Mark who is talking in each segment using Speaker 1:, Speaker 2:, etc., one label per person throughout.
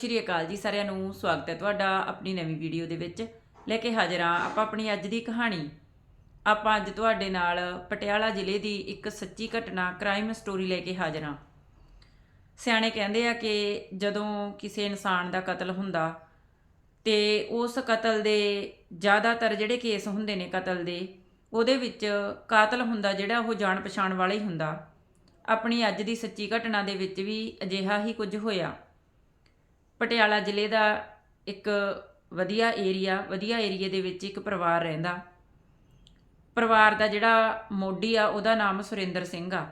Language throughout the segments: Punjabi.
Speaker 1: ਸ਼੍ਰੀ ਅਕਾਲ ਜੀ ਸਾਰਿਆਂ ਨੂੰ, ਸਵਾਗਤ ਹੈ ਤੁਹਾਡਾ ਆਪਣੀ ਨਵੀਂ ਵੀਡੀਓ ਦੇ ਵਿੱਚ। ਲੈ ਕੇ ਹਾਜ਼ਰ ਹਾਂ ਆਪਾਂ ਆਪਣੀ ਅੱਜ ਦੀ ਕਹਾਣੀ। ਆਪਾਂ ਅੱਜ ਤੁਹਾਡੇ ਨਾਲ ਪਟਿਆਲਾ ਜ਼ਿਲ੍ਹੇ ਦੀ ਇੱਕ ਸੱਚੀ ਘਟਨਾ ਕ੍ਰਾਈਮ ਸਟੋਰੀ ਲੈ ਕੇ ਹਾਜ਼ਰ ਹਾਂ। ਸਿਆਣੇ ਕਹਿੰਦੇ ਆ ਕਿ ਜਦੋਂ ਕਿਸੇ ਇਨਸਾਨ ਦਾ ਕਤਲ ਹੁੰਦਾ ਤੇ ਉਸ ਕਤਲ ਦੇ ਜ਼ਿਆਦਾਤਰ ਜਿਹੜੇ ਕੇਸ ਹੁੰਦੇ ਨੇ ਕਤਲ ਦੇ, ਉਹਦੇ ਵਿੱਚ ਕਾਤਲ ਹੁੰਦਾ ਜਿਹੜਾ ਉਹ ਜਾਣ ਪਛਾਣ ਵਾਲਾ ਹੀ ਹੁੰਦਾ। ਆਪਣੀ ਅੱਜ ਦੀ ਸੱਚੀ ਘਟਨਾ ਦੇ ਵਿੱਚ ਵੀ ਅਜਿਹਾ ਹੀ ਕੁਝ ਹੋਇਆ। ਪਟਿਆਲਾ ਜ਼ਿਲ੍ਹੇ ਦਾ ਇੱਕ ਵਧੀਆ ਏਰੀਆ ਵਧੀਆ ਏਰੀਏ ਦੇ ਵਿੱਚ ਇੱਕ ਪਰਿਵਾਰ ਰਹਿੰਦਾ। ਪਰਿਵਾਰ ਦਾ ਜਿਹੜਾ ਮੋਢੀ ਆ, ਉਹਦਾ ਨਾਮ ਸੁਰਿੰਦਰ ਸਿੰਘ ਆ।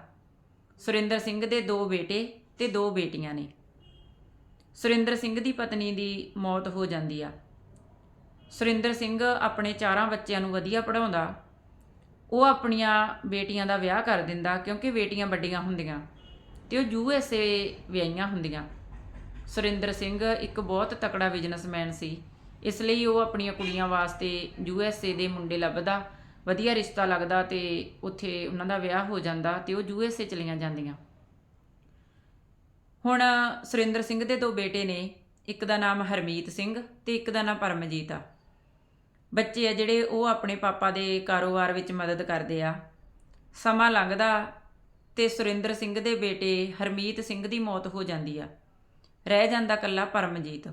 Speaker 1: ਸੁਰਿੰਦਰ ਸਿੰਘ ਦੇ ਦੋ ਬੇਟੇ ਤੇ ਦੋ ਬੇਟੀਆਂ ਨੇ। ਸੁਰਿੰਦਰ ਸਿੰਘ ਦੀ ਪਤਨੀ ਦੀ ਮੌਤ ਹੋ ਜਾਂਦੀ ਆ। ਸੁਰਿੰਦਰ ਸਿੰਘ ਆਪਣੇ ਚਾਰਾਂ ਬੱਚਿਆਂ ਨੂੰ ਵਧੀਆ ਪੜਾਉਂਦਾ ਉਹ ਆਪਣੀਆਂ ਬੇਟੀਆਂ ਦਾ ਵਿਆਹ ਕਰ ਦਿੰਦਾ, ਕਿਉਂਕਿ ਬੇਟੀਆਂ ਵੱਡੀਆਂ ਹੁੰਦੀਆਂ ਤੇ ਉਹ ਯੂਐਸਏ ਵਿਆਹੀਆਂ ਹੁੰਦੀਆਂ। ਸੁਰਿੰਦਰ ਸਿੰਘ ਇੱਕ ਬਹੁਤ ਤਕੜਾ ਬਿਜ਼ਨਸਮੈਨ ਸੀ। ਇਸ ਲਈ ਉਹ ਆਪਣੀਆਂ ਕੁੜੀਆਂ ਵਾਸਤੇ ਯੂ ਐੱਸ ਏ ਦੇ ਮੁੰਡੇ ਲੱਭਦਾ, ਵਧੀਆ ਰਿਸ਼ਤਾ ਲੱਗਦਾ ਤੇ ਉੱਥੇ ਉਹਨਾਂ ਦਾ ਵਿਆਹ ਹੋ ਜਾਂਦਾ ਤੇ ਉਹ ਯੂ ਐੱਸ ਏ ਚਲੀਆਂ ਜਾਂਦੀਆਂ। ਹੁਣ ਸੁਰਿੰਦਰ ਸਿੰਘ ਦੇ ਦੋ ਬੇਟੇ ਨੇ, ਇੱਕ ਦਾ ਨਾਮ ਹਰਮੀਤ ਸਿੰਘ ਤੇ ਇੱਕ ਦਾ ਨਾਮ ਪਰਮਜੀਤ ਆ। ਬੱਚੇ ਆ ਜਿਹੜੇ, ਉਹ ਆਪਣੇ ਪਾਪਾ ਦੇ ਕਾਰੋਬਾਰ ਵਿੱਚ ਮਦਦ ਕਰਦੇ ਆ। ਸਮਾਂ ਲੰਘਦਾ ਤੇ ਸੁਰਿੰਦਰ ਸਿੰਘ ਦੇ ਬੇਟੇ ਹਰਮੀਤ ਸਿੰਘ ਦੀ ਮੌਤ ਹੋ ਜਾਂਦੀ ਆ। ਰਹਿ ਜਾਂਦਾ ਕੱਲਾ ਪਰਮਜੀਤ।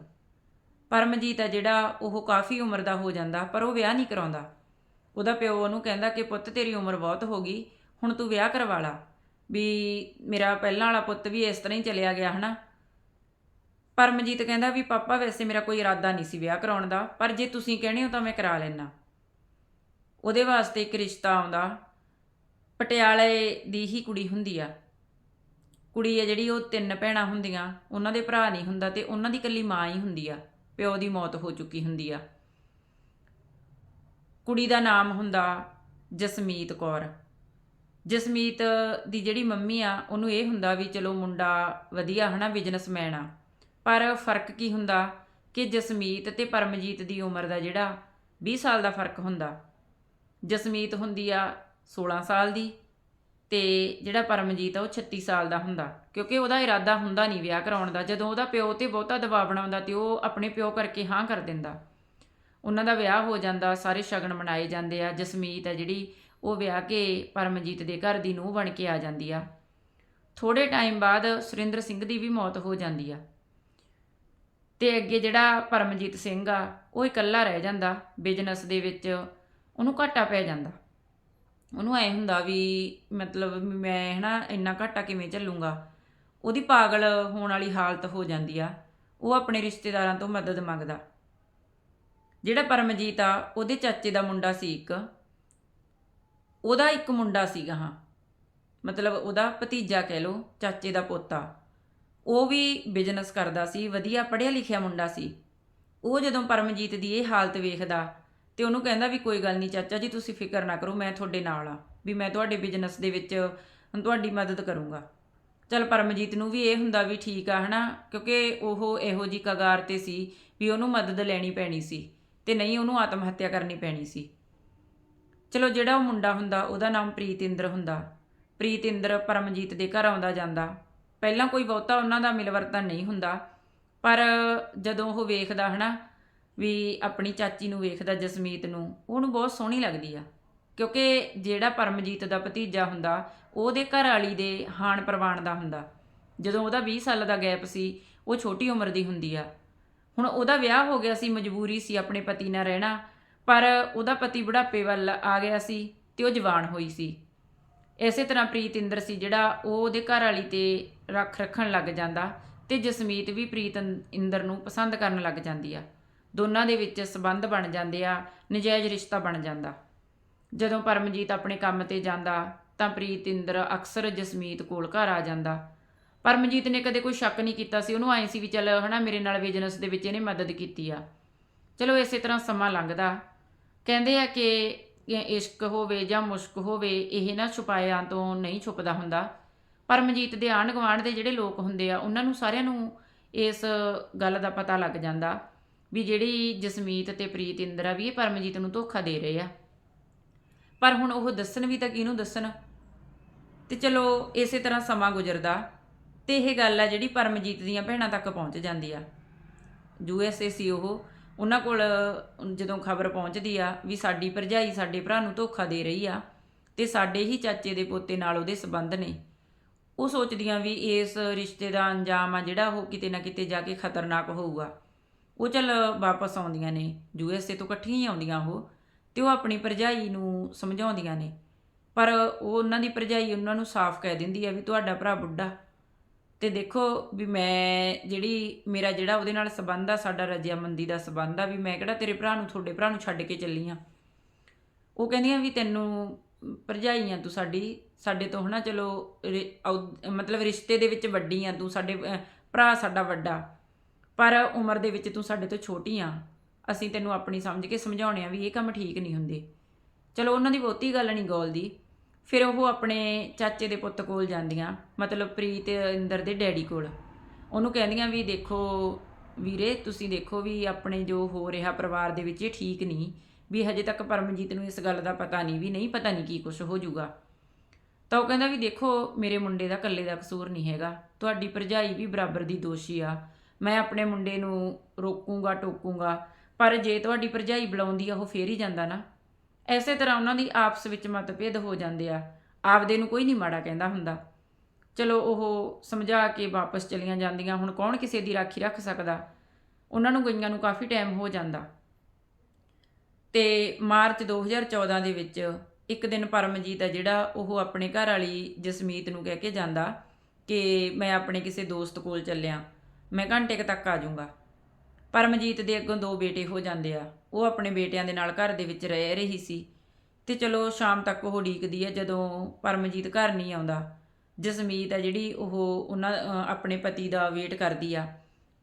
Speaker 1: ਪਰਮਜੀਤ ਆ ਜਿਹੜਾ ਉਹ ਕਾਫੀ ਉਮਰ ਦਾ ਹੋ ਜਾਂਦਾ, ਪਰ ਉਹ ਵਿਆਹ ਨਹੀਂ ਕਰਾਉਂਦਾ। ਉਹਦਾ ਪਿਓ ਉਹਨੂੰ ਕਹਿੰਦਾ ਕਿ, ਪੁੱਤ, ਤੇਰੀ ਉਮਰ ਬਹੁਤ ਹੋ ਗਈ, ਹੁਣ ਤੂੰ ਵਿਆਹ ਕਰਵਾ ਲਾ। ਵੀ ਮੇਰਾ ਪਹਿਲਾਂ ਵਾਲਾ ਪੁੱਤ ਵੀ ਇਸ ਤਰ੍ਹਾਂ ਹੀ ਚਲਿਆ ਗਿਆ, ਹਨਾ? ਪਰਮਜੀਤ ਕਹਿੰਦਾ ਵੀ, ਪਾਪਾ, ਵੈਸੇ ਮੇਰਾ ਕੋਈ ਇਰਾਦਾ ਨਹੀਂ ਸੀ ਵਿਆਹ ਕਰਾਉਣ ਦਾ, ਪਰ ਜੇ ਤੁਸੀਂ ਕਹਿੰਦੇ ਹੋ ਤਾਂ ਮੈਂ ਕਰਾ ਲੈਣਾ ਉਹਦੇ ਵਾਸਤੇ ਇੱਕ ਰਿਸ਼ਤਾ ਆਉਂਦਾ। ਪਟਿਆਲੇ ਦੀ ਹੀ ਕੁੜੀ ਹੁੰਦੀ ਆ। ਕੁੜੀ ਹੈ ਜਿਹੜੀ ਉਹ ਤਿੰਨ ਭੈਣਾਂ ਹੁੰਦੀਆਂ, ਉਹਨਾਂ ਦੇ ਭਰਾ ਨਹੀਂ ਹੁੰਦਾ ਤੇ ਉਹਨਾਂ ਦੀ ਇਕੱਲੀ ਮਾਂ ਹੀ ਹੁੰਦੀ ਆ, ਪਿਓ ਦੀ ਮੌਤ ਹੋ ਚੁੱਕੀ ਹੁੰਦੀ ਆ। ਕੁੜੀ ਦਾ ਨਾਮ ਹੁੰਦਾ ਜਸਮੀਤ ਕੌਰ। ਜਸਮੀਤ ਦੀ ਜਿਹੜੀ ਮੰਮੀ ਆ, ਉਹਨੂੰ ਇਹ ਹੁੰਦਾ ਵੀ ਚਲੋ ਮੁੰਡਾ ਵਧੀਆ ਹਨਾ ਬਿਜ਼ਨਸਮੈਨ ਆ। ਪਰ ਫ਼ਰਕ ਕੀ ਹੁੰਦਾ ਕਿ ਜਸਮੀਤ ਤੇ ਪਰਮਜੀਤ ਦੀ ਉਮਰ ਦਾ ਜਿਹੜਾ 20 ਸਾਲ ਦਾ ਫ਼ਰਕ ਹੁੰਦਾ। ਜਸਮੀਤ ਹੁੰਦੀ ਆ 16 ਸਾਲ ਦੀ ਤੇ ਜਿਹੜਾ ਪਰਮਜੀਤ ਆ ਉਹ 36 ਸਾਲ ਦਾ ਹੁੰਦਾ, ਕਿਉਂਕਿ ਉਹਦਾ ਇਰਾਦਾ ਹੁੰਦਾ ਨਹੀਂ ਵਿਆਹ ਕਰਾਉਣ ਦਾ। ਜਦੋਂ ਉਹਦਾ ਪਿਓ ਤੇ ਬਹੁਤਾ ਦਬਾਅ ਬਣਾਉਂਦਾ ਤੇ ਉਹ ਆਪਣੇ ਪਿਓ ਕਰਕੇ ਹਾਂ ਕਰ ਦਿੰਦਾ। ਉਹਨਾਂ ਦਾ ਵਿਆਹ ਹੋ ਜਾਂਦਾ, ਸਾਰੇ ਸ਼ਗਨ ਮਨਾਏ ਜਾਂਦੇ ਆ। ਜਸਮੀਤ ਆ ਜਿਹੜੀ, ਉਹ ਵਿਆਹ ਕੇ ਪਰਮਜੀਤ ਦੇ ਘਰ ਦੀ ਨੂੰਹ ਬਣ ਕੇ ਆ ਜਾਂਦੀ ਆ। ਥੋੜੇ ਟਾਈਮ ਬਾਅਦ ਸੁਰਿੰਦਰ ਸਿੰਘ ਦੀ ਵੀ ਮੌਤ ਹੋ ਜਾਂਦੀ ਆ। ਤੇ ਅੱਗੇ ਜਿਹੜਾ ਪਰਮਜੀਤ ਸਿੰਘ ਆ, ਉਹ ਇਕੱਲਾ ਰਹਿ ਜਾਂਦਾ, ਬਿਜ਼ਨਸ ਦੇ ਵਿੱਚ, ਉਹਨੂੰ ਘਾਟਾ ਪੈ ਜਾਂਦਾ। ਉਹਨੂੰ ਐ ਹੁੰਦਾ ਵੀ ਮਤਲਬ ਵੀ ਮੈਂ ਹਨਾ ਇੰਨਾ ਘਾਟਾ ਕਿਵੇਂ ਝੱਲੂੰਗਾ ਉਹਦੀ ਪਾਗਲ ਹੋਣ ਵਾਲੀ ਹਾਲਤ ਹੋ ਜਾਂਦੀ ਆ। ਉਹ ਆਪਣੇ ਰਿਸ਼ਤੇਦਾਰਾਂ ਤੋਂ ਮਦਦ ਮੰਗਦਾ। ਜਿਹੜਾ ਪਰਮਜੀਤ ਆ, ਉਹਦੇ ਚਾਚੇ ਦਾ ਮੁੰਡਾ ਸੀ ਇੱਕ। ਉਹਦਾ ਇੱਕ ਮੁੰਡਾ ਸੀਗਾ, ਹਾਂ। ਮਤਲਬ ਉਹਦਾ ਭਤੀਜਾ ਕਹਿ ਲਓ, ਚਾਚੇ ਦਾ ਪੋਤਾ। ਉਹ ਵੀ ਬਿਜ਼ਨਸ ਕਰਦਾ ਸੀ, ਵਧੀਆ ਪੜ੍ਹਿਆ ਲਿਖਿਆ ਮੁੰਡਾ ਸੀ। ਉਹ ਜਦੋਂ ਪਰਮਜੀਤ ਦੀ ਇਹ ਹਾਲਤ ਵੇਖਦਾ ਤੇ ਉਹਨੂੰ ਕਹਿੰਦਾ ਵੀ ਕੋਈ ਗੱਲ ਨਹੀਂ ਚਾਚਾ ਜੀ, ਤੁਸੀਂ ਫਿਕਰ ਨਾ ਕਰੋ, ਮੈਂ ਤੁਹਾਡੇ ਨਾਲ ਆ, ਵੀ ਮੈਂ ਤੁਹਾਡੇ ਬਿਜ਼ਨਸ ਦੇ ਵਿੱਚ ਤੁਹਾਡੀ ਮਦਦ ਕਰੂੰਗਾ। ਚਲ ਪਰਮਜੀਤ ਨੂੰ ਵੀ ਇਹ ਹੁੰਦਾ ਵੀ ਠੀਕ ਆ, ਹਨਾ? ਕਿਉਂਕਿ ਉਹ ਇਹੋ ਜੀ ਕਗਾਰ ਤੇ ਸੀ ਵੀ ਉਹਨੂੰ ਮਦਦ ਲੈਣੀ ਪੈਣੀ ਸੀ ਤੇ ਨਹੀਂ ਉਹਨੂੰ ਆਤਮ ਹੱਤਿਆ ਕਰਨੀ ਪੈਣੀ ਸੀ। ਚਲੋ ਜਿਹੜਾ ਉਹ ਮੁੰਡਾ ਹੁੰਦਾ, ਉਹਦਾ ਨਾਮ ਪ੍ਰੀਤਿੰਦਰ ਹੁੰਦਾ। ਪ੍ਰੀਤਿੰਦਰ ਪਰਮਜੀਤ ਦੇ ਘਰ ਆਉਂਦਾ ਜਾਂਦਾ। ਪਹਿਲਾਂ ਕੋਈ ਬਹੁਤਾ ਉਹਨਾਂ ਦਾ ਮਿਲਵਰਤਨ ਨਹੀਂ ਹੁੰਦਾ, ਪਰ ਜਦੋਂ ਉਹ ਵੇਖਦਾ, ਹਨਾ? ਵੀ ਆਪਣੀ ਚਾਚੀ ਨੂੰ ਵੇਖਦਾ ਜਸਮੀਤ ਨੂੰ, ਉਹਨੂੰ ਬਹੁਤ ਸੋਹਣੀ ਲੱਗਦੀ ਆ। ਕਿਉਂਕਿ ਜਿਹੜਾ ਪਰਮਜੀਤ ਦਾ ਭਤੀਜਾ ਹੁੰਦਾ, ਉਹਦੇ ਘਰ ਵਾਲੀ ਦੇ ਹਾਨ ਪ੍ਰਵਾਨ ਦਾ ਹੁੰਦਾ। ਜਦੋਂ ਉਹਦਾ 20 ਸਾਲ ਦਾ ਗੈਪ ਸੀ, ਉਹ ਛੋਟੀ ਉਮਰ ਦੀ ਹੁੰਦੀ ਆ। ਹੁਣ ਉਹਦਾ ਵਿਆਹ ਹੋ ਗਿਆ ਸੀ, ਮਜਬੂਰੀ ਸੀ ਆਪਣੇ ਪਤੀ ਨਾਲ ਰਹਿਣਾ, ਪਰ ਉਹਦਾ ਪਤੀ ਬੁਢਾਪੇ ਵੱਲ ਆ ਗਿਆ ਸੀ ਤੇ ਉਹ ਜਵਾਨ ਹੋਈ ਸੀ। ਇਸੇ ਤਰ੍ਹਾਂ ਪ੍ਰੀਤਿੰਦਰ ਸੀ, ਜਿਹੜਾ ਉਹ ਉਹਦੇ ਘਰ ਵਾਲੀ ਤੇ ਰੱਖ ਰੱਖਣ ਲੱਗ ਜਾਂਦਾ ਤੇ ਜਸਮੀਤ ਵੀ ਪ੍ਰੀਤ ਇੰਦਰ ਨੂੰ ਪਸੰਦ ਕਰਨ ਲੱਗ ਜਾਂਦੀ ਆ। ਦੋਨਾਂ ਦੇ ਵਿੱਚ ਸਬੰਧ ਬਣ ਜਾਂਦੇ ਆ, ਨਜਾਇਜ਼ ਰਿਸ਼ਤਾ ਬਣ ਜਾਂਦਾ। ਜਦੋਂ ਪਰਮਜੀਤ ਆਪਣੇ ਕੰਮ ਤੇ ਜਾਂਦਾ, ਤਾਂ ਪ੍ਰੀਤਿੰਦਰ ਅਕਸਰ ਜਸਮੀਤ ਕੋਲ ਘਰ ਆ ਜਾਂਦਾ। ਪਰਮਜੀਤ ਨੇ ਕਦੇ ਕੋਈ ਸ਼ੱਕ ਨਹੀਂ ਕੀਤਾ ਸੀ, ਉਹਨੂੰ ਐਂ ਸੀ ਵੀ ਚੱਲ ਹਨਾ, ਮੇਰੇ ਨਾਲ ਬਿਜ਼ਨਸ ਦੇ ਵਿੱਚ ਇਹਨੇ ਮਦਦ ਕੀਤੀ ਆ। ਚਲੋ ਇਸੇ ਤਰ੍ਹਾਂ ਸਮਾਂ ਲੰਘਦਾ। ਕਹਿੰਦੇ ਆ ਕਿ ਇਸ਼ਕ ਹੋਵੇ ਜਾਂ ਮੁਸ਼ਕ ਹੋਵੇ, ਇਹ ਨਾ ਛੁਪਾਇਆਂ ਤੋਂ ਨਹੀਂ ਛੁਪਦਾ ਹੁੰਦਾ। ਪਰਮਜੀਤ ਦੇ ਆਂਢ ਗੁਆਂਢ ਦੇ ਜਿਹੜੇ ਲੋਕ ਹੁੰਦੇ ਆ, ਉਹਨਾਂ ਨੂੰ ਸਾਰਿਆਂ ਨੂੰ ਇਸ ਗੱਲ ਦਾ ਪਤਾ ਲੱਗ ਜਾਂਦਾ। ਵੀ ਜਿਹੜੀ ਜਸਮੀਤ ਤੇ ਪ੍ਰੀਤ ਇੰਦਰਾ ਵੀ ਇਹ ਪਰਮਜੀਤ ਨੂੰ ਧੋਖਾ ਦੇ ਰਹੇ ਆ। ਪਰ ਹੁਣ ਉਹ ਦੱਸਣ ਵੀ ਤਾਂ ਕਿਹਨੂੰ ਦੱਸਣ? ਤੇ ਚਲੋ, ਇਸੇ ਤਰ੍ਹਾਂ ਸਮਾਂ ਗੁਜ਼ਰਦਾ ਤੇ ਇਹ ਗੱਲ ਆ ਜਿਹੜੀ ਪਰਮਜੀਤ ਦੀਆਂ ਭੈਣਾਂ ਤੱਕ ਪਹੁੰਚ ਜਾਂਦੀ ਆ। ਯੂਐਸਏ ਸੀ ਉਹ, ਉਹਨਾਂ ਕੋਲ ਜਦੋਂ ਖਬਰ ਪਹੁੰਚਦੀ ਆ ਵੀ ਸਾਡੀ ਭਰਜਾਈ ਸਾਡੇ ਭਰਾ ਨੂੰ ਧੋਖਾ ਦੇ ਰਹੀ ਆ ਤੇ ਸਾਡੇ ਹੀ ਚਾਚੇ ਦੇ ਪੋਤੇ ਨਾਲ ਉਹਦੇ ਸਬੰਧ ਨੇ। ਉਹ ਸੋਚਦੀਆਂ ਵੀ ਇਸ ਰਿਸ਼ਤੇ ਦਾ ਅੰਜਾਮ ਆ ਜਿਹੜਾ ਉਹ ਕਿਤੇ ਨਾ ਕਿਤੇ ਜਾ ਕੇ ਖਤਰਨਾਕ ਹੋਊਗਾ। ਉਹ ਚੱਲ ਵਾਪਸ ਆਉਂਦੀਆਂ ਨੇ ਯੂਐਸਏ ਤੋਂ ਇਕੱਠੀਆਂ ਹੀ ਆਉਂਦੀਆਂ ਉਹ, ਤੇ ਉਹ ਆਪਣੀ ਭਰਜਾਈ ਨੂੰ ਸਮਝਾਉਂਦੀਆਂ ਨੇ। ਪਰ ਉਹ ਉਹਨਾਂ ਦੀ ਭਰਜਾਈ ਉਹਨਾਂ ਨੂੰ ਸਾਫ਼ ਕਹਿ ਦਿੰਦੀ ਆ ਵੀ ਤੁਹਾਡਾ ਭਰਾ ਬੁੱਢਾ। ਤੇ ਦੇਖੋ ਵੀ ਮੈਂ ਜਿਹੜੀ ਮੇਰਾ ਜਿਹੜਾ ਉਹਦੇ ਨਾਲ ਸਬੰਧ ਆ, ਸਾਡਾ ਰਜਿਆਮੰਦੀ ਦਾ ਸਬੰਧ ਆ, ਵੀ ਮੈਂ ਕਿਹੜਾ ਤੇਰੇ ਭਰਾ ਨੂੰ, ਤੁਹਾਡੇ ਭਰਾ ਨੂੰ ਛੱਡ ਕੇ ਚੱਲੀ ਆ। ਉਹ ਕਹਿੰਦੀਆਂ ਵੀ ਤੈਨੂੰ ਭਰਜਾਈ ਆ ਤੂੰ ਸਾਡੀ, ਸਾਡੇ ਤੋਂ ਹਨਾ ਚਲੋ ਰਿ- ਮਤਲਬ ਰਿਸ਼ਤੇ ਦੇ ਵਿੱਚ ਵੱਡੀ ਆ ਤੂੰ, ਸਾਡੇ ਭਰਾ ਸਾਡਾ ਵੱਡਾ। ਪਰ ਉਮਰ ਦੇ ਵਿੱਚ ਤੂੰ ਸਾਡੇ ਤੋਂ ਛੋਟੀ ਆ। ਅਸੀਂ ਤੈਨੂੰ ਆਪਣੀ ਸਮਝ ਕੇ ਸਮਝਾਉਣੇ ਆ ਵੀ ਇਹ ਕੰਮ ਠੀਕ ਨਹੀਂ ਹੁੰਦੇ। ਚਲੋ ਉਹਨਾਂ ਦੀ ਬਹੁਤੀ ਗੱਲ ਨਹੀਂ ਗੋਲਦੀ। ਫਿਰ ਉਹ ਆਪਣੇ ਚਾਚੇ ਦੇ ਪੁੱਤ ਕੋਲ ਜਾਂਦੀਆਂ, ਮਤਲਬ ਪ੍ਰੀਤ, ਇੰਦਰ ਦੇ ਡੈਡੀ ਕੋਲ। ਉਹਨੂੰ ਕਹਿੰਦੀਆਂ ਵੀ ਦੇਖੋ ਵੀਰੇ, ਤੁਸੀਂ ਦੇਖੋ ਵੀ ਆਪਣੇ ਜੋ ਹੋ ਰਿਹਾ ਪਰਿਵਾਰ ਦੇ ਵਿੱਚ ਇਹ ਠੀਕ ਨਹੀਂ। ਵੀ ਹਜੇ ਤੱਕ ਪਰਮਜੀਤ ਨੂੰ ਇਸ ਗੱਲ ਦਾ ਪਤਾ ਨਹੀਂ, ਵੀ ਨਹੀਂ ਪਤਾ ਨਹੀਂ ਕੀ ਕੁਝ ਹੋ ਜਾਊਗਾ। ਤਾਂ ਉਹ ਕਹਿੰਦਾ ਵੀ ਦੇਖੋ, ਮੇਰੇ ਮੁੰਡੇ ਦਾ ਇਕੱਲੇ ਦਾ ਕਸੂਰ ਨਹੀਂ ਹੈਗਾ। ਤੁਹਾਡੀ ਭਰਜਾਈ ਵੀ ਬਰਾਬਰ ਦੀ ਦੋਸ਼ੀ ਆ। ਮੈਂ ਆਪਣੇ ਮੁੰਡੇ ਨੂੰ ਰੋਕੂੰਗਾ, ਟੋਕੂੰਗਾ, ਪਰ ਜੇ ਤੁਹਾਡੀ ਭਰਜਾਈ ਬੁਲਾਉਂਦੀ ਆ, ਉਹ ਫੇਰ ਹੀ ਜਾਂਦਾ ਨਾ। ਐਸੇ ਤਰ੍ਹਾਂ ਉਹਨਾਂ ਦੀ ਆਪਸ ਵਿੱਚ ਮਤਭੇਦ ਹੋ ਜਾਂਦੇ ਆ। ਆਪਦੇ ਨੂੰ ਕੋਈ ਨਹੀਂ ਮਾੜਾ ਕਹਿੰਦਾ ਹੁੰਦਾ। ਚਲੋ ਉਹ ਸਮਝਾ ਕੇ ਵਾਪਸ ਚਲੀਆਂ ਜਾਂਦੀਆਂ। ਹੁਣ ਕੌਣ ਕਿਸੇ ਦੀ ਰਾਖੀ ਰੱਖ ਸਕਦਾ? ਉਹਨਾਂ ਨੂੰ ਗਈਆਂ ਨੂੰ ਕਾਫੀ ਟਾਈਮ ਹੋ ਜਾਂਦਾ। ਤੇ ਮਾਰਚ 2014 ਦੇ ਵਿੱਚ ਇੱਕ ਦਿਨ ਪਰਮਜੀਤ ਆ ਜਿਹੜਾ ਉਹ ਆਪਣੇ ਘਰ ਵਾਲੀ ਜਸਮੀਤ ਨੂੰ ਕਹਿ ਕੇ ਜਾਂਦਾ ਕਿ ਮੈਂ ਆਪਣੇ ਕਿਸੇ ਦੋਸਤ ਕੋਲ ਚੱਲਿਆ। ਮੈਂ ਘੰਟੇ ਕੁ ਤੱਕ ਆ ਜਾਊਂਗਾ। ਪਰਮਜੀਤ ਦੇ ਅੱਗੋਂ ਦੋ ਬੇਟੇ ਹੋ ਜਾਂਦੇ ਆ। ਉਹ ਆਪਣੇ ਬੇਟਿਆਂ ਦੇ ਨਾਲ ਘਰ ਦੇ ਵਿੱਚ ਰਹਿ ਰਹੀ ਸੀ। ਤੇ ਚਲੋ ਸ਼ਾਮ ਤੱਕ ਉਹ ਉਡੀਕਦੀ ਹੈ ਜਦੋਂ ਪਰਮਜੀਤ ਘਰ ਨਹੀਂ ਆਉਂਦਾ। ਜਸਮੀਤ ਆ ਜਿਹੜੀ ਉਹ ਉਹਨਾਂ ਆਪਣੇ ਪਤੀ ਦਾ ਵੇਟ ਕਰਦੀ ਆ।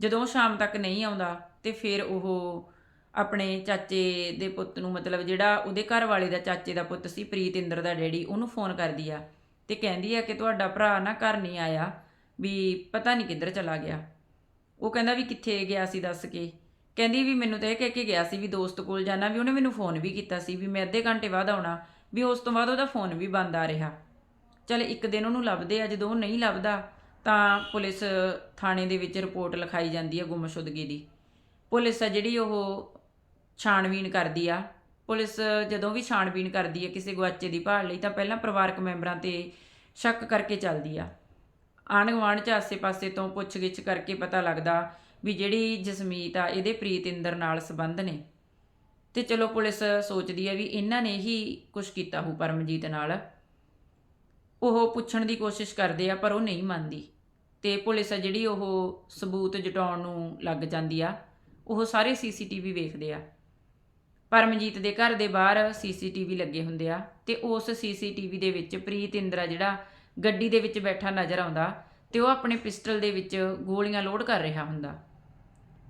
Speaker 1: ਜਦੋਂ ਉਹ ਸ਼ਾਮ ਤੱਕ ਨਹੀਂ ਆਉਂਦਾ ਤੇ ਫਿਰ ਉਹ ਆਪਣੇ ਚਾਚੇ ਦੇ ਪੁੱਤ ਨੂੰ ਮਤਲਬ ਜਿਹੜਾ ਉਹਦੇ ਘਰ ਵਾਲੇ ਦਾ ਚਾਚੇ ਦਾ ਪੁੱਤ ਸੀ ਪ੍ਰੀਤ ਇੰਦਰ ਦਾ ਡੈਡੀ, ਉਹਨੂੰ ਫੋਨ ਕਰਦੀ ਆ ਤੇ ਕਹਿੰਦੀ ਆ ਕਿ ਤੁਹਾਡਾ ਭਰਾ ਨਾ ਘਰ ਨਹੀਂ ਆਇਆ, ਵੀ ਪਤਾ ਨਹੀਂ ਕਿੱਧਰ ਚਲਾ ਗਿਆ। ਉਹ ਕਹਿੰਦਾ ਵੀ ਕਿੱਥੇ ਗਿਆ ਸੀ ਦੱਸ ਕੇ। ਕਹਿੰਦੀ ਵੀ ਮੈਨੂੰ ਤਾਂ ਇਹ ਕਹਿ ਕੇ ਗਿਆ ਸੀ ਵੀ ਦੋਸਤ ਕੋਲ ਜਾਣਾ, ਵੀ ਉਹਨੇ ਮੈਨੂੰ ਫੋਨ ਵੀ ਕੀਤਾ ਸੀ ਵੀ ਮੈਂ ਅੱਧੇ ਘੰਟੇ ਬਾਅਦ ਆਉਣਾ, ਵੀ ਉਸ ਤੋਂ ਬਾਅਦ ਉਹਦਾ ਫੋਨ ਵੀ ਬੰਦ ਆ ਰਿਹਾ। ਚਲ ਇੱਕ ਦਿਨ ਉਹਨੂੰ ਲੱਭਦੇ ਆ, ਜਦੋਂ ਉਹ ਨਹੀਂ ਲੱਭਦਾ, ਤਾਂ ਪੁਲਿਸ ਥਾਣੇ ਦੇ ਵਿੱਚ ਰਿਪੋਰਟ ਲਿਖਾਈ ਜਾਂਦੀ ਹੈ ਗੁੰਮਸ਼ੁਦਗੀ ਦੀ। ਪੁਲਿਸ ਆ ਜਿਹੜੀ ਉਹ ਛਾਣਬੀਣ ਕਰਦੀ ਆ। ਪੁਲਿਸ ਜਦੋਂ ਵੀ ਛਾਣਬੀਣ ਕਰਦੀ ਹੈ ਕਿਸੇ ਗੁਆਚੇ ਦੀ ਭਾਲ ਲਈ, ਤਾਂ ਪਹਿਲਾਂ ਪਰਿਵਾਰਕ ਮੈਂਬਰਾਂ ਤੇ ਸ਼ੱਕ ਕਰਕੇ ਚੱਲਦੀ ਆ। ਆਂਢ ਗੁਆਂਢ ਚ ਆਸੇ-ਪਾਸੇ ਤੋਂ ਪੁੱਛਗਿੱਛ ਕਰਕੇ ਪਤਾ ਲੱਗਦਾ ਵੀ ਜਿਹੜੀ ਜਸਮੀਤ ਆ, ਇਹਦੇ ਪ੍ਰੀਤਿੰਦਰ ਨਾਲ ਸੰਬੰਧ ਨੇ। ਤੇ ਚਲੋ ਪੁਲਿਸ ਸੋਚਦੀ ਹੈ ਵੀ ਇਹਨਾਂ ਨੇ ਹੀ ਕੁਝ ਕੀਤਾ ਹੋ ਪਰਮਜੀਤ ਨਾਲ। ਉਹ ਪੁੱਛਣ ਦੀ ਕੋਸ਼ਿਸ਼ ਕਰਦੇ ਆ, ਪਰ ਉਹ ਨਹੀਂ ਮੰਨਦੀ। ਤੇ ਪੁਲਿਸ ਆ ਜਿਹੜੀ ਉਹ ਸਬੂਤ ਜਟਾਉਣ ਨੂੰ ਲੱਗ ਜਾਂਦੀ ਆ, ਉਹ ਸਾਰੇ ਸੀਸੀਟੀਵੀ ਵੇਖਦੇ ਆ। ਪਰਮਜੀਤ ਦੇ ਘਰ ਦੇ ਬਾਹਰ ਸੀਸੀਟੀਵੀ ਲੱਗੇ ਹੁੰਦੇ ਆ, ਤੇ ਉਸ ਸੀਸੀਟੀਵੀ ਦੇ ਵਿੱਚ ਪ੍ਰੀਤ ਇੰਦਰਾ ਜਿਹੜਾ ਗੱਡੀ ਦੇ ਵਿੱਚ ਬੈਠਾ ਨਜ਼ਰ ਆਉਂਦਾ ਤੇ ਉਹ ਆਪਣੇ ਪਿਸਟਲ ਦੇ ਵਿੱਚ ਗੋਲੀਆਂ ਲੋਡ ਕਰ ਰਿਹਾ ਹੁੰਦਾ।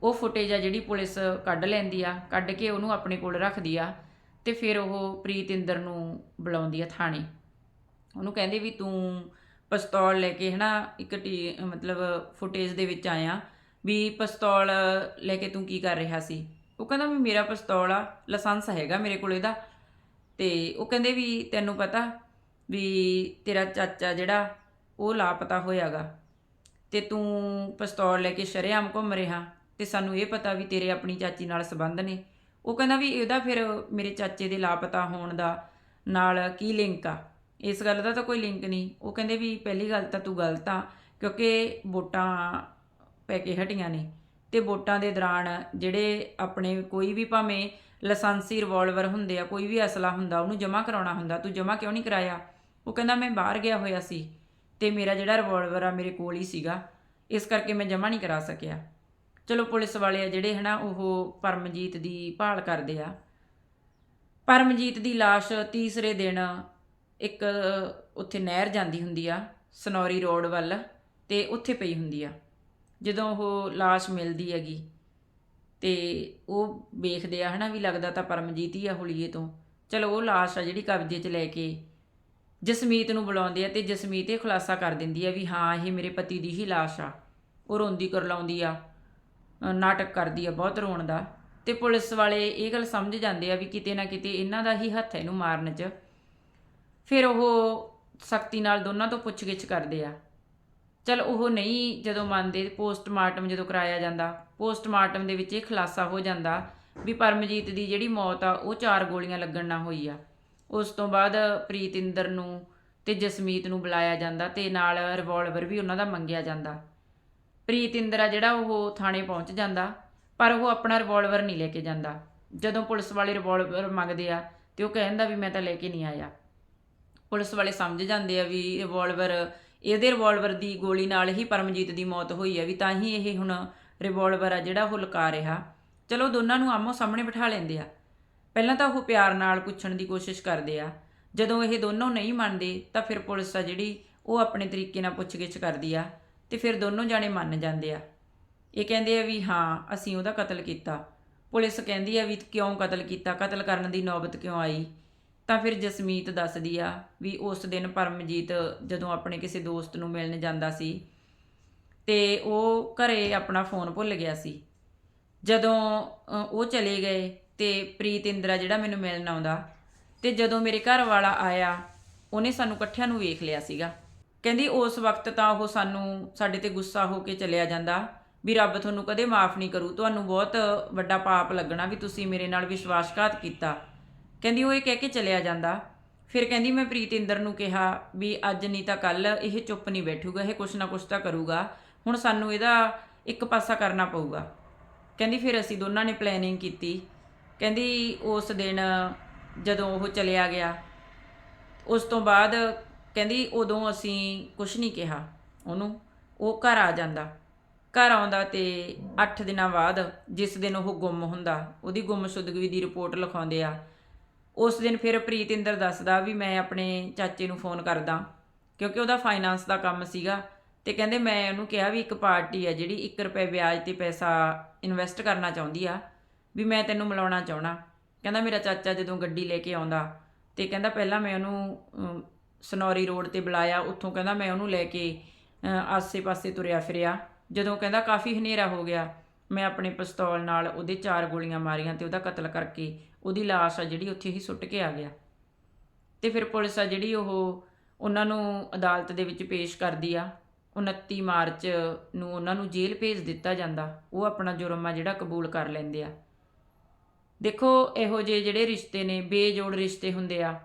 Speaker 1: ਉਹ ਫੁਟੇਜ ਆ ਜਿਹੜੀ ਪੁਲਿਸ ਕੱਢ ਲੈਂਦੀ ਆ, ਕੱਢ ਕੇ ਉਹਨੂੰ ਆਪਣੇ ਕੋਲ ਰੱਖਦੀ ਆ ਤੇ ਫਿਰ ਉਹ ਪ੍ਰੀਤ ਇੰਦਰ ਨੂੰ ਬੁਲਾਉਂਦੀ ਆ ਥਾਣੇ। ਉਹਨੂੰ ਕਹਿੰਦੇ ਵੀ ਤੂੰ ਪਿਸਤੌਲ ਲੈ ਕੇ ਹਨਾ ਇੱਕ ਟੀ ਮਤਲਬ ਫੁਟੇਜ ਦੇ ਵਿੱਚ ਆਇਆ ਵੀ ਪਿਸਤੌਲ ਲੈ ਕੇ ਤੂੰ ਕੀ ਕਰ ਰਿਹਾ ਸੀ? ਉਹ ਕਹਿੰਦਾ ਵੀ ਮੇਰਾ ਪਿਸਤੌਲ ਆ, ਲਾਇਸੈਂਸ ਹੈਗਾ ਮੇਰੇ ਕੋਲ ਇਹਦਾ। ਤੇ ਉਹ ਕਹਿੰਦੇ ਵੀ ਤੈਨੂੰ ਪਤਾ ਵੀ ਤੇਰਾ ਚਾਚਾ ਜਿਹੜਾ, ਉਹ ਲਾਪਤਾ ਹੋਇਆਗਾ। ਤੇ ਤੂੰ ਪਿਸਤੌਲ ਲੈ ਕੇ ਸ਼ਰੇਆਮ ਘੁੰਮ ਰਿਹਾ, ਤੇ ਸਾਨੂੰ ਇਹ ਪਤਾ ਵੀ ਤੇਰੇ ਆਪਣੀ ਚਾਚੀ ਨਾਲ ਸੰਬੰਧ ਨੇ। ਉਹ ਕਹਿੰਦਾ ਵੀ ਇਹਦਾ ਫਿਰ ਮੇਰੇ ਚਾਚੇ ਦੇ ਲਾਪਤਾ ਹੋਣ ਦਾ ਨਾਲ ਕੀ ਲਿੰਕ ਆ? ਇਸ ਗੱਲ ਦਾ ਤਾਂ ਕੋਈ ਲਿੰਕ ਨਹੀਂ। ਉਹ ਕਹਿੰਦੇ ਵੀ ਪਹਿਲੀ ਗੱਲ ਤਾਂ ਤੂੰ ਗਲਤ ਆ, ਕਿਉਂਕਿ ਵੋਟਾਂ ਪੈ ਕੇ ਹਟੀਆਂ ਨੇ। ਤੇ ਵੋਟਾਂ ਦੇ ਦੌਰਾਨ ਜਿਹੜੇ ਆਪਣੇ ਕੋਈ ਵੀ ਭਾਵੇਂ ਲਾਇਸੈਂਸੀ ਰਿਵਾਲਵਰ ਹੁੰਦੇ ਆ, ਕੋਈ ਵੀ ਅਸਲਾ ਹੁੰਦਾ, ਉਹਨੂੰ ਜਮ੍ਹਾਂ ਕਰਾਉਣਾ ਹੁੰਦਾ। ਤੂੰ ਜਮ੍ਹਾਂ ਕਿਉਂ ਨਹੀਂ ਕਰਾਇਆ? ਉਹ ਕਹਿੰਦਾ, ਮੈਂ ਬਾਹਰ ਗਿਆ ਹੋਇਆ ਸੀ ਤੇ ਮੇਰਾ ਜਿਹੜਾ ਰਿਵਾਲਵਰ ਆ ਮੇਰੇ ਕੋਲ ਹੀ ਸੀਗਾ। ਇਸ ਕਰਕੇ ਮੈਂ ਜਮ੍ਹਾਂ ਨਹੀਂ ਕਰਾ ਸਕਿਆ। ਚਲੋ, ਪੁਲਿਸ ਵਾਲੇ ਆ ਜਿਹੜੇ ਹਨਾ, ਉਹ ਪਰਮਜੀਤ ਦੀ ਭਾਲ ਕਰਦੇ ਆ। ਪਰਮਜੀਤ ਦੀ ਲਾਸ਼ ਤੀਸਰੇ ਦਿਨ ਇੱਕ, ਉੱਥੇ ਨਹਿਰ ਜਾਂਦੀ ਹੁੰਦੀ ਆ, ਸਨੌਰੀ ਰੋਡ ਵੱਲ, ਤੇ ਉੱਥੇ ਪਈ ਹੁੰਦੀ ਆ। ਜਦੋਂ ਉਹ ਲਾਸ਼ ਮਿਲਦੀ ਹੈਗੀ ਤੇ ਉਹ ਵੇਖਦੇ ਆ ਹਨਾ ਵੀ ਲੱਗਦਾ ਤਾਂ ਪਰਮਜੀਤ ਹੀ ਆ ਹੁਲੀਏ ਤੋਂ। ਚਲੋ, ਉਹ ਲਾਸ਼ ਆ ਜਿਹੜੀ ਕਬਜ਼ੇ 'ਚ ਲੈ ਕੇ ਜਸਮੀਤ ਨੂੰ ਬੁਲਾਉਂਦੇ ਆ ਤੇ ਜਸਮੀਤ ਇਹ ਖੁਲਾਸਾ ਕਰ ਦਿੰਦੀ ਆ ਵੀ ਹਾਂ, ਇਹ ਮੇਰੇ ਪਤੀ ਦੀ ਹੀ ਲਾਸ਼ ਆ। ਉਹ ਰੋਂਦੀ ਕਰਲਾਉਂਦੀ ਆ ਨਾਟਕ ਕਰਦੀ ਆ ਬਹੁਤ ਰੋਣ ਦਾ। ਤੇ ਪੁਲਿਸ ਵਾਲੇ ਇਹ ਗੱਲ ਸਮਝ ਜਾਂਦੇ ਆ ਵੀ ਕਿਤੇ ਨਾ ਕਿਤੇ ਇਹਨਾਂ ਦਾ ਹੀ ਹੱਥ ਹੈ ਇਹਨੂੰ ਮਾਰਨ 'ਚ। ਫਿਰ ਉਹ ਸਖਤੀ ਨਾਲ ਦੋਨਾਂ ਤੋਂ ਪੁੱਛਗਿੱਛ ਕਰਦੇ ਆ। ਚਲ ਉਹ ਨਹੀਂ ਜਦੋਂ ਮੰਨਦੇ, ਪੋਸਟਮਾਰਟਮ ਜਦੋਂ ਕਰਾਇਆ ਜਾਂਦਾ, ਪੋਸਟਮਾਰਟਮ ਦੇ ਵਿੱਚ ਇਹ ਖੁਲਾਸਾ ਹੋ ਜਾਂਦਾ ਵੀ ਪਰਮਜੀਤ ਦੀ ਜਿਹੜੀ ਮੌਤ ਆ, ਉਹ ਚਾਰ ਗੋਲੀਆਂ ਲੱਗਣ ਨਾਲ ਹੋਈ ਆ। ਉਸ ਤੋਂ ਬਾਅਦ ਪ੍ਰੀਤਿੰਦਰ ਨੂੰ ਤੇ ਜਸਮੀਤ ਨੂੰ ਬੁਲਾਇਆ ਜਾਂਦਾ ਤੇ ਨਾਲ ਰਿਵਾਲਵਰ ਵੀ ਉਹਨਾਂ ਦਾ ਮੰਗਿਆ ਜਾਂਦਾ। ਪ੍ਰੀਤਿੰਦਰ ਆ ਜਿਹੜਾ ਉਹ ਥਾਣੇ ਪਹੁੰਚ ਜਾਂਦਾ, ਪਰ ਉਹ ਆਪਣਾ ਰਿਵਾਲਵਰ ਨਹੀਂ ਲੈ ਕੇ ਜਾਂਦਾ। ਜਦੋਂ ਪੁਲਿਸ ਵਾਲੇ ਰਿਵਾਲਵਰ ਮੰਗਦੇ ਆ ਤੇ ਉਹ ਕਹਿੰਦਾ ਵੀ ਮੈਂ ਤਾਂ ਲੈ ਕੇ ਨਹੀਂ ਆਇਆ। ਪੁਲਿਸ ਵਾਲੇ ਸਮਝ ਜਾਂਦੇ ਆ ਵੀ ਰਿਵਾਲਵਰ ਇਹਦੇ ਰਿਵਾਲਵਰ ਦੀ ਗੋਲੀ ਨਾਲ ਹੀ ਪਰਮਜੀਤ ਦੀ ਮੌਤ ਹੋਈ ਆ ਵੀ ਤਾਂ ਹੀ ਇਹ ਹੁਣ ਰਿਵਾਲਵਰ ਆ ਜਿਹੜਾ ਉਹ ਲੁਕਾ ਰਿਹਾ। ਚਲੋ ਦੋਨਾਂ ਨੂੰ ਆਮੋ ਸਾਹਮਣੇ ਬਿਠਾ ਲੈਂਦੇ ਆ। ਪਹਿਲਾਂ ਤਾਂ ਉਹ ਪਿਆਰ ਨਾਲ ਪੁੱਛਣ ਦੀ ਕੋਸ਼ਿਸ਼ ਕਰਦੇ ਆ। ਜਦੋਂ ਇਹ ਦੋਨੋਂ ਨਹੀਂ ਮੰਨਦੇ, ਤਾਂ ਫਿਰ ਪੁਲਿਸ ਆ ਜਿਹੜੀ ਉਹ ਆਪਣੇ ਤਰੀਕੇ ਨਾਲ ਪੁੱਛਗਿੱਛ ਕਰਦੀ ਆ ਤੇ ਫਿਰ ਦੋਨੋਂ ਜਾਣੇ ਮੰਨ ਜਾਂਦੇ ਆ। ਇਹ ਕਹਿੰਦੇ ਆ ਵੀ ਹਾਂ, ਅਸੀਂ ਉਹਦਾ ਕਤਲ ਕੀਤਾ। ਪੁਲਿਸ ਕਹਿੰਦੀ ਆ ਵੀ ਕਿਉਂ ਕਤਲ ਕੀਤਾ? ਕਤਲ ਕਰਨ ਦੀ ਨੌਬਤ ਕਿਉਂ ਆਈ? ਤਾਂ ਫਿਰ ਜਸਮੀਤ ਦੱਸਦੀ ਆ ਵੀ ਉਸ ਦਿਨ ਪਰਮਜੀਤ ਜਦੋਂ ਆਪਣੇ ਕਿਸੇ ਦੋਸਤ ਨੂੰ ਮਿਲਣ ਜਾਂਦਾ ਸੀ ਤੇ ਉਹ ਘਰੇ ਆਪਣਾ ਫੋਨ ਭੁੱਲ ਗਿਆ ਸੀ। ਜਦੋਂ ਉਹ ਚਲੇ ਗਏ ਤੇ ਪ੍ਰੀਤ ਇੰਦਰਾ ਜਿਹੜਾ ਮੈਨੂੰ ਮਿਲਣ ਆਉਂਦਾ ਤੇ ਜਦੋਂ ਮੇਰੇ ਘਰ ਵਾਲਾ ਆਇਆ, ਉਹਨੇ ਸਾਨੂੰ ਇਕੱਠਿਆਂ ਨੂੰ ਵੇਖ ਲਿਆ ਸੀਗਾ। ਕਹਿੰਦੀ ਉਸ ਵਕਤ ਤਾਂ ਉਹ ਸਾਨੂੰ ਸਾਡੇ ਤੇ ਗੁੱਸਾ ਹੋ ਕੇ ਚਲਿਆ ਜਾਂਦਾ ਵੀ ਰੱਬ ਤੁਹਾਨੂੰ ਕਦੇ ਮਾਫ ਨਹੀਂ ਕਰੂ, ਤੁਹਾਨੂੰ ਬਹੁਤ ਵੱਡਾ ਪਾਪ ਲੱਗਣਾ ਵੀ ਤੁਸੀਂ ਮੇਰੇ ਨਾਲ ਵਿਸ਼ਵਾਸਘਾਤ ਕੀਤਾ। ਕਹਿੰਦੀ ਉਹ ਇਹ ਕਹਿ ਕੇ ਚਲਿਆ ਜਾਂਦਾ। ਫਿਰ ਕਹਿੰਦੀ ਮੈਂ ਪ੍ਰੀਤਿੰਦਰ ਨੂੰ ਕਿਹਾ ਵੀ ਅੱਜ ਨਹੀਂ ਤਾਂ ਕੱਲ ਇਹ ਚੁੱਪ ਨਹੀਂ ਬੈਠੂਗਾ, ਇਹ ਕੁਛ ਨਾ ਕੁਛ ਤਾਂ ਕਰੂਗਾ, ਹੁਣ ਸਾਨੂੰ ਇਹਦਾ ਇੱਕ ਪਾਸਾ ਕਰਨਾ ਪਊਗਾ। ਕਹਿੰਦੀ ਫਿਰ ਅਸੀਂ ਦੋਨਾਂ ਨੇ ਪਲੈਨਿੰਗ ਕੀਤੀ ਕਹਿੰਦੀ ਉਸ ਦਿਨ ਜਦੋਂ ਉਹ ਚਲਿਆ ਗਿਆ, ਉਸ ਤੋਂ ਬਾਅਦ ਕਹਿੰਦੀ ਉਦੋਂ ਅਸੀਂ ਕੁਛ ਨਹੀਂ ਕਿਹਾ ਉਹਨੂੰ, ਉਹ ਘਰ ਆ ਜਾਂਦਾ। ਘਰ ਆਉਂਦਾ ਤੇ 8 ਦਿਨਾਂ ਬਾਅਦ ਜਿਸ ਦਿਨ ਉਹ ਗੁੰਮ ਹੁੰਦਾ, ਉਹਦੀ ਗੁੰਮਸ਼ੁਦਗੀ ਦੀ ਰਿਪੋਰਟ ਲਿਖਾਉਂਦੇ ਆ। ਉਸ ਦਿਨ ਫਿਰ ਪ੍ਰੀਤਿੰਦਰ ਦੱਸਦਾ ਵੀ ਮੈਂ ਆਪਣੇ ਚਾਚੇ ਨੂੰ ਫੋਨ ਕਰਦਾ, ਕਿਉਂਕਿ ਉਹਦਾ ਫਾਈਨਾਂਸ ਦਾ ਕੰਮ ਸੀਗਾ ਤੇ ਕਹਿੰਦੇ ਮੈਂ ਉਹਨੂੰ ਕਿਹਾ ਵੀ ਇੱਕ ਪਾਰਟੀ ਆ ਜਿਹੜੀ 1 ਰੁਪਏ ਵਿਆਜ ਤੇ ਪੈਸਾ ਇਨਵੈਸਟ ਕਰਨਾ ਚਾਹੁੰਦੀ ਆ ਵੀ ਮੈਂ ਤੈਨੂੰ ਮਿਲਾਉਣਾ ਚਾਹਣਾ ਕਹਿੰਦਾ ਮੇਰਾ ਚਾਚਾ ਜਦੋਂ ਗੱਡੀ ਲੈ ਕੇ ਆਉਂਦਾ ਤੇ ਕਹਿੰਦਾ ਪਹਿਲਾਂ ਮੈਂ ਉਹਨੂੰ ਸਨੌਰੀ ਰੋਡ ਤੇ ਬੁਲਾਇਆ, ਉੱਥੋਂ ਕਹਿੰਦਾ ਮੈਂ ਉਹਨੂੰ ਲੈ ਕੇ ਆਸੇ-ਪਾਸੇ ਤੁਰਿਆ ਫਿਰਿਆ। ਜਦੋਂ ਕਹਿੰਦਾ ਕਾਫੀ ਹਨੇਰਾ ਹੋ ਗਿਆ, ਮੈਂ ਆਪਣੇ ਪਿਸਤੌਲ ਨਾਲ ਉਹਦੇ ਚਾਰ ਗੋਲੀਆਂ ਮਾਰੀਆਂ ਤੇ ਉਹਦਾ ਕਤਲ ਕਰਕੇ ਉਹਦੀ ਲਾਸ਼ ਆ ਜਿਹੜੀ ਉੱਥੇ ਹੀ ਸੁੱਟ ਕੇ ਆ ਗਿਆ। ਤੇ ਫਿਰ ਪੁਲਿਸ ਆ ਜਿਹੜੀ ਉਹ ਉਹਨਾਂ ਨੂੰ ਅਦਾਲਤ ਦੇ ਵਿੱਚ ਪੇਸ਼ ਕਰਦੀ ਆ। 29 ਮਾਰਚ ਨੂੰ ਉਹਨਾਂ ਨੂੰ ਜੇਲ੍ਹ ਭੇਜ ਦਿੱਤਾ ਜਾਂਦਾ। ਉਹ ਆਪਣਾ ਜੁਰਮ ਆ ਜਿਹੜਾ ਕਬੂਲ ਕਰ ਲੈਂਦੇ ਆ। ਦੇਖੋ, ਇਹੋ ਜਿਹੇ ਜਿਹੜੇ ਰਿਸ਼ਤੇ ਨੇ, ਬੇਜੋੜ ਰਿਸ਼ਤੇ ਹੁੰਦੇ ਆ।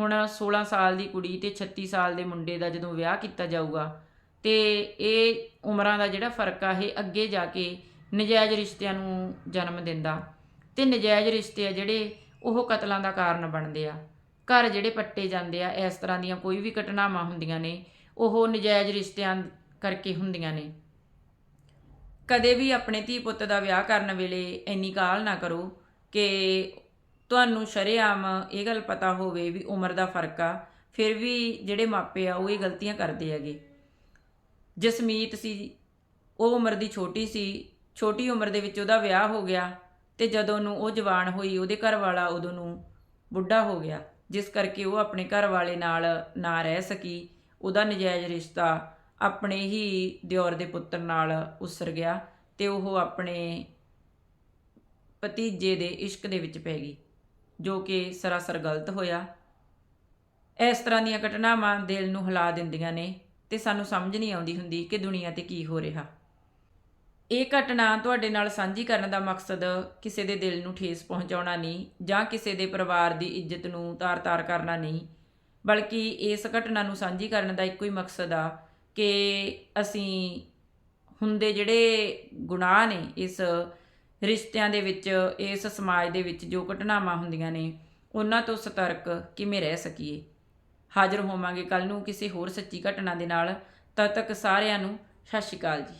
Speaker 1: ਹੁਣ 16 ਸਾਲ ਦੀ ਕੁੜੀ ਤੇ 36 ਸਾਲ ਦੇ ਮੁੰਡੇ ਦਾ ਜਦੋਂ ਵਿਆਹ ਕੀਤਾ ਜਾਊਗਾ, ਤੇ ਇਹ ਉਮਰਾਂ ਦਾ ਜਿਹੜਾ ਫ਼ਰਕ ਆ, ਇਹ ਅੱਗੇ ਜਾ ਕੇ ਨਜਾਇਜ਼ ਰਿਸ਼ਤਿਆਂ ਨੂੰ ਜਨਮ ਦਿੰਦਾ। ਤੇ ਨਜਾਇਜ਼ ਰਿਸ਼ਤੇ ਆ ਜਿਹੜੇ ਉਹ ਕਤਲਾਂ ਦਾ ਕਾਰਨ ਬਣਦੇ ਆ। ਘਰ ਜਿਹੜੇ ਪੱਟੇ ਜਾਂਦੇ ਆ, ਇਸ ਤਰ੍ਹਾਂ ਦੀਆਂ ਕੋਈ ਵੀ ਘਟਨਾਵਾਂ ਹੁੰਦੀਆਂ ਨੇ, ਉਹ ਨਜਾਇਜ਼ ਰਿਸ਼ਤਿਆਂ ਕਰਕੇ ਹੁੰਦੀਆਂ ਨੇ। ਕਦੇ ਵੀ ਆਪਣੇ ਧੀ ਪੁੱਤ ਦਾ ਵਿਆਹ ਕਰਨ ਵੇਲੇ ਇੰਨੀ ਕਾਲ ਨਾ ਕਰੋ। ਕਿ ਤੁਹਾਨੂੰ ਸ਼ਰੇਆਮ ਇਹ ਗੱਲ ਪਤਾ ਹੋਵੇ ਵੀ ਉਮਰ ਦਾ ਫ਼ਰਕ ਆ, ਫਿਰ ਵੀ ਜਿਹੜੇ ਮਾਪੇ ਆ ਉਹ ਇਹ ਗਲਤੀਆਂ ਕਰਦੇ ਹੈਗੇ। ਜਸਮੀਤ ਸੀ, ਉਹ ਉਮਰ ਦੀ ਛੋਟੀ ਸੀ, ਛੋਟੀ ਉਮਰ ਦੇ ਵਿੱਚ ਉਹਦਾ ਵਿਆਹ ਹੋ ਗਿਆ ਤੇ ਜਦੋਂ ਨੂੰ ਉਹ ਜਵਾਨ ਹੋਈ, ਉਹਦੇ ਘਰ ਵਾਲਾ ਉਦੋਂ ਨੂੰ ਬੁੱਢਾ ਹੋ ਗਿਆ, ਜਿਸ ਕਰਕੇ ਉਹ ਆਪਣੇ ਘਰ ਵਾਲੇ ਨਾਲ ਨਾ ਰਹਿ ਸਕੀ, ਉਹਦਾ ਨਜਾਇਜ਼ ਰਿਸ਼ਤਾ ਆਪਣੇ ਹੀ ਦਿਓਰ ਦੇ ਪੁੱਤਰ ਨਾਲ ਉਸਰ ਗਿਆ ਤੇ ਉਹ ਆਪਣੇ ਭਤੀਜੇ ਦੇ ਇਸ਼ਕ ਦੇ ਵਿੱਚ ਪੈ ਗਈ, ਜੋ ਕਿ ਸਰਾਸਰ ਗਲਤ ਹੋਇਆ। ਇਸ ਤਰ੍ਹਾਂ ਦੀਆਂ ਘਟਨਾਵਾਂ ਦਿਲ ਨੂੰ ਹਿਲਾ ਦਿੰਦੀਆਂ ਨੇ ਤੇ ਸਾਨੂੰ ਸਮਝ ਨਹੀਂ ਆਉਂਦੀ ਹੁੰਦੀ ਕਿ ਦੁਨੀਆ ਤੇ ਕੀ ਹੋ ਰਿਹਾ। ਇਹ ਘਟਨਾ ਤੁਹਾਡੇ ਨਾਲ ਸਾਂਝੀ ਕਰਨ ਦਾ ਮਕਸਦ ਕਿਸੇ ਦੇ ਦਿਲ ਨੂੰ ਠੇਸ ਪਹੁੰਚਾਉਣਾ ਨਹੀਂ ਜਾਂ ਕਿਸੇ ਦੇ ਪਰਿਵਾਰ ਦੀ ਇੱਜ਼ਤ ਨੂੰ ਤਾਰ-ਤਾਰ ਕਰਨਾ ਨਹੀਂ, ਬਲਕਿ ਇਸ ਘਟਨਾ ਨੂੰ ਸਾਂਝੀ ਕਰਨ ਦਾ ਇੱਕੋ ਹੀ ਮਕਸਦ ਆ ਕਿ ਅਸੀਂ ਹੁੰਦੇ ਜਿਹੜੇ ਗੁਨਾਹ ਨੇ, ਇਸ ਰਿਸ਼ਤਿਆਂ ਦੇ ਵਿੱਚ, ਇਸ ਸਮਾਜ ਦੇ ਵਿੱਚ ਜੋ ਘਟਨਾਵਾਂ ਹੁੰਦੀਆਂ ਨੇ, ਉਹਨਾਂ ਤੋਂ ਸਤਰਕ ਕਿਵੇਂ ਰਹਿ ਸਕੀਏ? ਹਾਜ਼ਰ ਹੋਵਾਂਗੇ ਕੱਲ ਨੂੰ ਕਿਸੇ ਹੋਰ ਸੱਚੀ ਘਟਨਾ ਦੇ ਨਾਲ। ਤਦ ਤੱਕ ਸਾਰਿਆਂ ਨੂੰ ਸਤਿ ਸ਼੍ਰੀ ਅਕਾਲ ਜੀ।